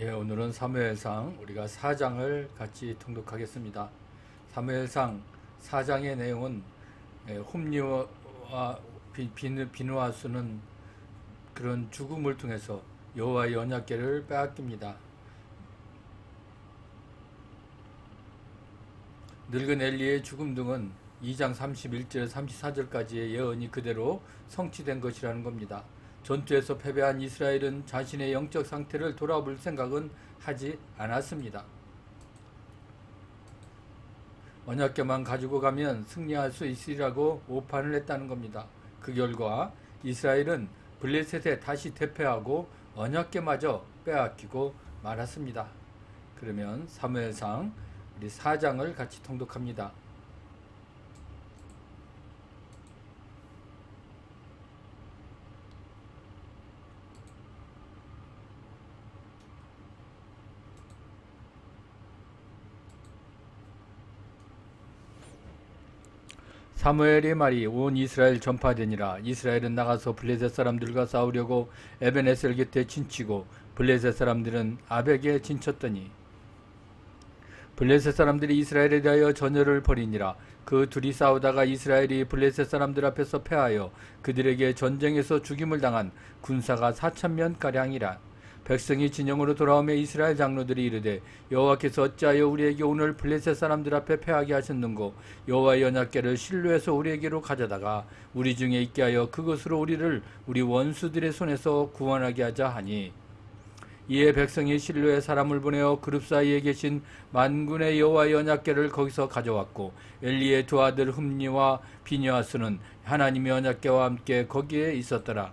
예, 오늘은 사무엘상 우리가 4장을 같이 통독하겠습니다. 사무엘상 4장의 내용은 예, 홈리와 비- 비느- 비누아스는 그런 죽음을 통해서 여호와의 언약궤를 빼앗깁니다. 늙은 엘리의 죽음 등은 2장 31절 34절까지의 예언이 그대로 성취된 것이라는 겁니다. 전투에서 패배한 이스라엘은 자신의 영적 상태를 돌아볼 생각은 하지 않았습니다. 언약궤만 가지고 가면 승리할 수 있으리라고 오판을 했다는 겁니다. 그 결과 이스라엘은 블레셋에 다시 대패하고 언약궤마저 빼앗기고 말았습니다. 그러면 사무엘상 우리 4장을 같이 통독합니다. 사무엘의 말이 온 이스라엘 전파되니라 이스라엘은 나가서 블레셋 사람들과 싸우려고 에베네셀 곁에 진치고 블레셋 사람들은 아벡에 진쳤더니 블레셋 사람들이 이스라엘에 대하여 전열을 벌이니라. 그 둘이 싸우다가 이스라엘이 블레셋 사람들 앞에서 패하여 그들에게 전쟁에서 죽임을 당한 군사가 사천 명 가량이라 백성이 진영으로 돌아오며 이스라엘 장로들이 이르되 여호와께서 어찌하여 우리에게 오늘 블레셋 사람들 앞에 패하게 하셨는고 여호와의 언약궤를 실로에서 우리에게로 가져다가 우리 중에 있게 하여 그것으로 우리를 우리 원수들의 손에서 구원하게 하자 하니 이에 백성이 실로에 사람을 보내어 그룹 사이에 계신 만군의 여호와의 언약궤를 거기서 가져왔고 엘리의 두 아들 흠니와 비니아스는 하나님의 언약궤와 함께 거기에 있었더라.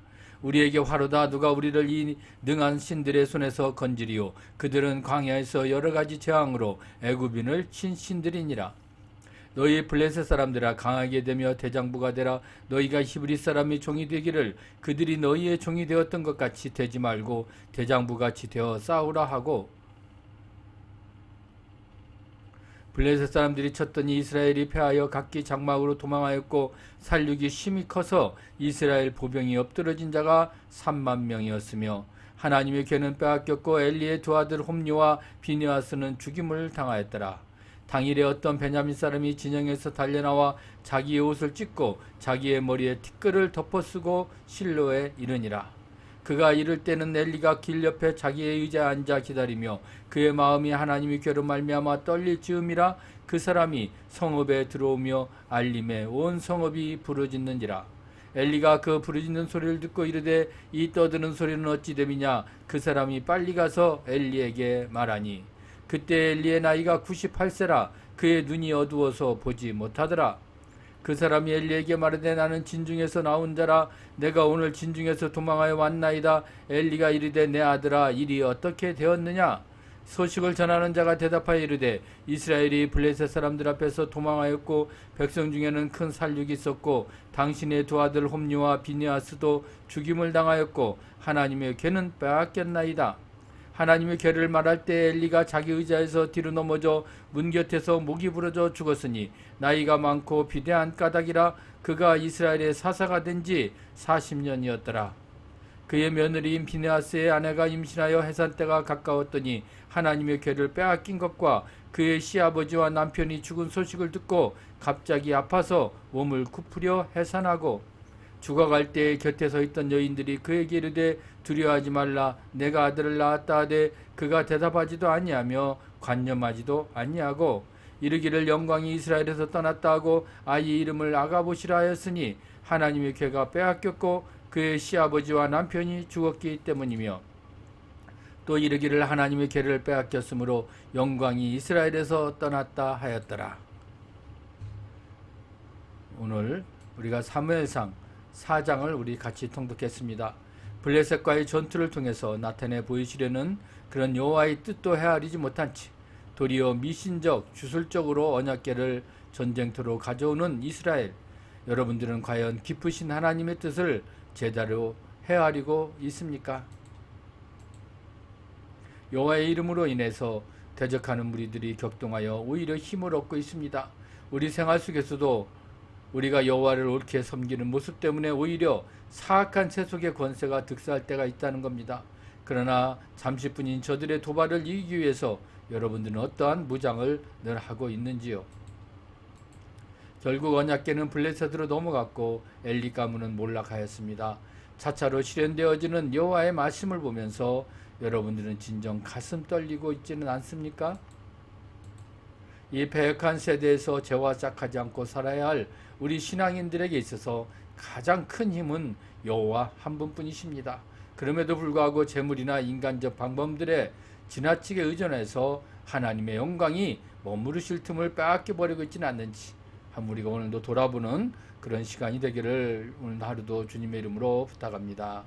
우리에게 화로다. 누가 우리를 이 능한 신들의 손에서 건지리요. 그들은 광야에서 여러 가지 재앙으로 애굽인을 친 신들이니라. 너희 블레셋 사람들아 강하게 되며 대장부가 되라. 너희가 히브리 사람의 종이 되기를 그들이 너희의 종이 되었던 것 같이 되지 말고 대장부 같이 되어 싸우라 하고 블레셋 사람들이 쳤더니 이스라엘이 패하여 각기 장막으로 도망하였고 살육이 심히 커서 이스라엘 보병이 엎드러진 자가 3만 명이었으며 하나님의 괴는 빼앗겼고 엘리의 두 아들 홈리와 비니아스는 죽임을 당하였더라. 당일에 어떤 베냐민 사람이 진영에서 달려나와 자기의 옷을 찢고 자기의 머리에 티끌을 덮어쓰고 실로에 이르니라. 그가 이를 때는 엘리가 길 옆에 자기의 의자에 앉아 기다리며 그의 마음이 하나님의 괴로 말미암아 떨릴 즈음이라 그 사람이 성읍에 들어오며 알림에 온 성읍이 부르짖는지라. 엘리가 그 부르짖는 소리를 듣고 이르되 이 떠드는 소리는 어찌 됨이냐? 그 사람이 빨리 가서 엘리에게 말하니 그때 엘리의 나이가 98세라 그의 눈이 어두워서 보지 못하더라 그 사람이 엘리에게 말하되 나는 진중에서 나온 자라. 내가 오늘 진중에서 도망하여 왔나이다. 엘리가 이르되 내 아들아 일이 어떻게 되었느냐? 소식을 전하는 자가 대답하여 이르되 이스라엘이 블레셋 사람들 앞에서 도망하였고 백성 중에는 큰 살육이 있었고 당신의 두 아들 홈리와 비니아스도 죽임을 당하였고 하나님의 괴는 빼앗겼나이다 하나님의 괴를 말할 때 엘리가 자기 의자에서 뒤로 넘어져 문 곁에서 목이 부러져 죽었으니 나이가 많고 비대한 까닭이라 그가 이스라엘의 사사가 된 지 40년이었더라. 그의 며느리인 비네아스의 아내가 임신하여 해산 때가 가까웠더니 하나님의 괴를 빼앗긴 것과 그의 시아버지와 남편이 죽은 소식을 듣고 갑자기 아파서 몸을 굽으려 해산하고 죽어갈 때 곁에 서 있던 여인들이 그에게 이르되 두려워하지 말라 내가 아들을 낳았다 하되 그가 대답하지도 아니하며 관념하지도 아니하고 이르기를 영광이 이스라엘에서 떠났다 하고 아이 이름을 아가보시라 하였으니 하나님의 괴가 빼앗겼고 그의 시아버지와 남편이 죽었기 때문이며 또 이르기를 하나님의 괴를 빼앗겼으므로 영광이 이스라엘에서 떠났다 하였더라. 오늘 우리가 사무엘상 4장을 우리 같이 통독했습니다. 블레셋과의 전투를 통해서 나타내 보이시려는 그런 여호와의 뜻도 헤아리지 못한 채 도리어 미신적 주술적으로 언약계를 전쟁터로 가져오는 이스라엘 여러분들은 과연 깊으신 하나님의 뜻을 제대로 헤아리고 있습니까? 여호와의 이름으로 인해서 대적하는 무리들이 격동하여 오히려 힘을 얻고 있습니다. 우리 생활 속에서도 우리가 여호와를 옳게 섬기는 모습 때문에 오히려 사악한 세속의 권세가 득세할 때가 있다는 겁니다. 그러나 잠시뿐인 저들의 도발을 이기기 위해서 여러분들은 어떠한 무장을 늘 하고 있는지요? 결국 언약계는 블레셋으로 넘어갔고 엘리 가문은 몰락하였습니다. 차차로 실현되어지는 여호와의 말씀을 보면서 여러분들은 진정 가슴 떨리고 있지는 않습니까? 이 배역한 세대에서 죄와 짝하지 않고 살아야 할 우리 신앙인들에게 있어서 가장 큰 힘은 여호와 한 분뿐이십니다. 그럼에도 불구하고 재물이나 인간적 방법들에 지나치게 의존해서 하나님의 영광이 머무르실 틈을 빼앗겨 버리고 있지는 않는지 우리가 오늘도 돌아보는 그런 시간이 되기를 오늘 하루도 주님의 이름으로 부탁합니다.